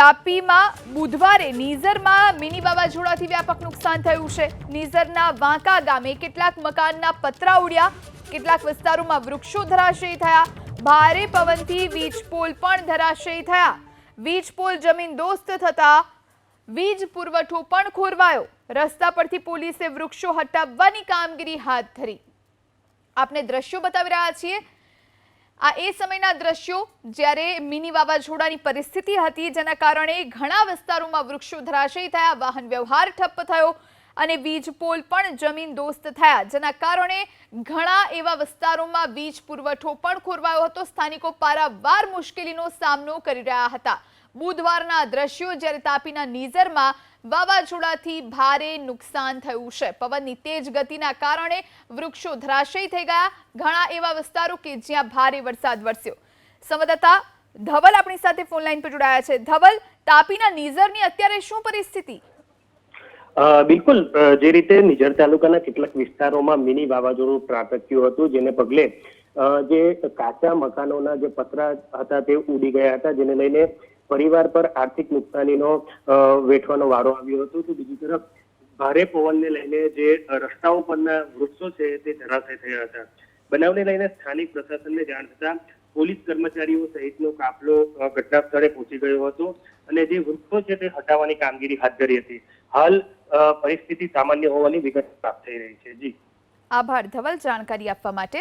તાપીમાં બુધવારે નીઝરમાં મિની વાવાઝોડાથી વ્યાપક નુકસાન થયું છે. નીઝરના વાંકા ગામે કેટલાક મકાનના પતરા ઉડ્યા. કેટલાક વિસ્તારોમાં વૃક્ષો ધરાશયી થયા. ભારે પવનથી વીજ પોલ પણ ધરાશયી થયા. વીજ પોલ જમીન દોસ્ત થતા વીજ પુરવઠો પણ ખોરવાયો. રસ્તા પરથી પોલીસે વૃક્ષો હટાવવાની કામગીરી હાથ ધરી. આપને દ્રશ્યો બતાવી રહ્યા છીએ. આ એ સમયના દ્રશ્યો જ્યારે મિની વાવાઝોડાની પરિસ્થિતિ હતી, જેના કારણે ઘણા વિસ્તારોમાં વૃક્ષો ધરાશયી થયા, વાહન વ્યવહાર ઠપ્પ થયો અને વીજ પોલ પણ જમીન દોસ્ત થયા, જેના કારણે ઘણા એવા વિસ્તારોમાં વીજ પુરવઠો પણ ખોરવાયો હતો. સ્થાનિકો પારાવાર મુશ્કેલીનો સામનો કરી રહ્યા હતા. બુધવારના દ્રશ્યો જ્યારે તાપીના નીઝરમાં વાવાઝોડાથી ભારે નુકસાન થયું છે. પવનની તેજ ગતિના કારણે વૃક્ષો ધરાશયી થઈ ગયા. ઘણા એવા વિસ્તારો કે જ્યાં ભારે વરસાદ વરસ્યો. સંવાદદાતા ધવલ આપણી સાથે ફોન લાઈન પર જોડાયા છે. ધવલ, તાપીના નીઝરની અત્યારે શું પરિસ્થિતિ? બિલકુલ. જે રીતે નિઝર તાલુકાના કેટલાક વિસ્તારોમાં મિની વાવાઝોડું ત્રાટક્યું હતું, જેને પગલે જે કાચા મકાનોના જે પતરા હતા તે ઉડી ગયા હતા, જેને લઈને પરિવાર પર આર્થિક નુકસાનીનો વેઠવાનો વારો આવ્યો હતો. તો બીજી તરફ ભારે પવનને લઈને જે રસ્તાઓ પરના વૃક્ષો છે તે ધરાશય થયા હતા. બનાવને લઈને સ્થાનિક પ્રશાસનને જાણ થતા પોલીસ કર્મચારીઓ સહિતનો કાફલો ઘટના સ્થળે પહોંચી ગયો હતો અને જે વૃક્ષો છે તે હટાવવાની કામગીરી હાથ ધરી હતી. હાલ પરિસ્થિતિ સામાન્ય હોવાની વિગત પ્રાપ્ત થઈ રહી છે. જી. આભાર. ધવલ, જાણકારી આપવા માટે